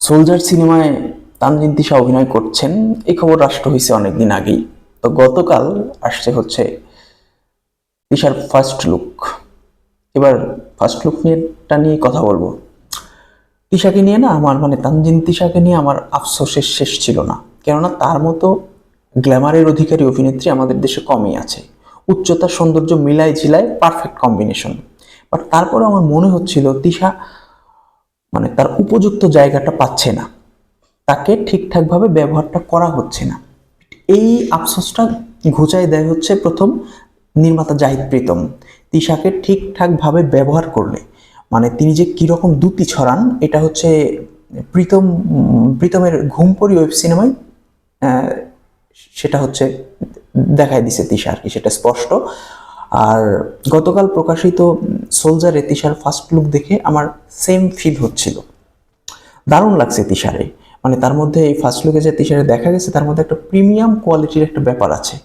Soldier সিনেমায় তানজিন তিশা অভিনয় করছেন, এই খবর রাষ্ট্র হয়েছে অনেকদিন আগেই। তো গতকাল আসছে হচ্ছে তিশার ফার্স্ট লুক এবার ফার্স্ট লুক নিয়েটা নিয়ে কথা বলব। তিশাকে নিয়ে না আমার মানে তানজিন তিশাকে নিয়ে আমার আফসোসের শেষ ছিল না। কেননা তার মতো গ্ল্যামারের অধিকারী অভিনেত্রী আমাদের দেশে কমই আছে। উচ্চতা সৌন্দর্য মিলায় ঝিলায় পারফেক্ট কম্বিনেশন বাট তারপরে আমার মনে হচ্ছিল, তিশা মানে তার উপযুক্ত জায়গাটা পাচ্ছে না। তাকে ঠিকঠাকভাবে ব্যবহারটা করা হচ্ছে না। এই আফসোসটা ঘুচাই দেয় হচ্ছে প্রথম নির্মাতা জাহিদ প্রীতম। তিশাকে ঠিকঠাকভাবে ব্যবহার করলে মানে তিনি যে কীরকম দ্যুতি ছড়ান, এটা হচ্ছে প্রীতম, প্রীতমের ঘুমপরি ওয়েব সিনেমায় সেটা হচ্ছে দেখাই দিছে তিশা আর কি, সেটা স্পষ্ট। আর গতকাল প্রকাশিত সোলজারে তিশার ফার্স্ট লুক দেখে আমার সেম ফিল হচ্ছিল। দারুণ লাগছে তিশারে মানে তার মধ্যে এই ফার্স্ট লুকে যে তিশারে দেখা গেছে, তার মধ্যে একটা প্রিমিয়াম কোয়ালিটির একটা ব্যাপার আছে।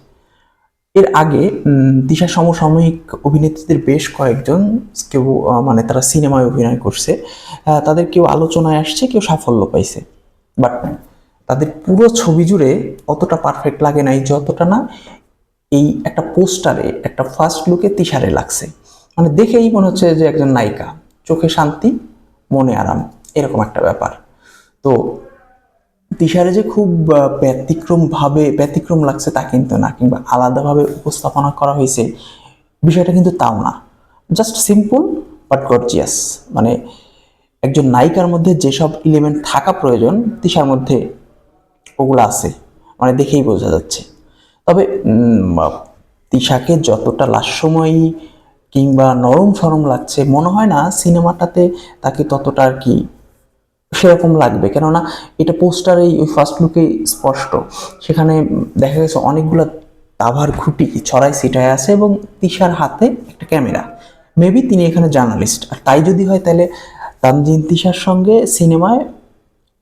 এর আগে তিশা সমসাময়িক অভিনেত্রীদের বেশ কয়েকজন, কেউ মানে তারা সিনেমায় অভিনয় করছে তাদের কেউ আলোচনায় আসছে, কেউ সাফল্য পাইছে। বাট তাদের পুরো ছবি জুড়ে অতটা পারফেক্ট লাগে নাই, যতটা না এই একটা পোস্টারে, একটা ফার্স্ট লুকে তিশারে লাগছে। মানে দেখেই মনে হচ্ছে যে একজন নায়িকা। চোখে শান্তি, মনে আরাম, এরকম একটা ব্যাপার। তো তিশারে যে খুব ব্যতিক্রমভাবে, ব্যতিক্রম লাগছে তা কিন্তু না, কিংবা আলাদাভাবে উপস্থাপনা করা হয়েছে, বিষয়টা কিন্তু তাও না। জাস্ট সিম্পল বাট গর্জিয়াস মানে একজন নায়িকার মধ্যে যেসব এলিমেন্ট থাকা প্রয়োজন, তিশার মধ্যে ওগুলো আছে। মানে দেখেই বোঝা যাচ্ছে। তবে তিশাকে যতটা লাস্যময়ী কিংবা নরম সরম লাগছে, মনে হয় না সিনেমাটাতে তাকে ততটা আর কি সেরকম লাগবে। কেননা এটা পোস্টারেই ওই ফার্স্ট লুকেই স্পষ্ট। সেখানে দেখা গেছে অনেকগুলো দাভার খুঁটি ছড়াই সিটায় আছে এবং তিশার হাতে একটা ক্যামেরা। মেবি তিনি এখানে জার্নালিস্ট। আর তাই যদি হয়, তাহলে তানজিন তিশার সঙ্গে সিনেমায়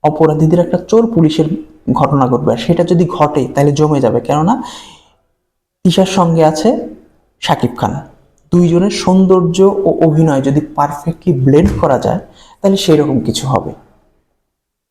অপরাধীদের একটা চোর পুলিশের ঘটনা ঘটবে। আর সেটা যদি ঘটে, তাহলে জমে যাবে। কেননা তিশার সঙ্গে আছে শাকিব খান। দুইজনের সৌন্দর্য ও অভিনয় যদি পারফেক্টলি ব্লেন্ড করা যায়, তাহলে সেই রকম কিছু হবে।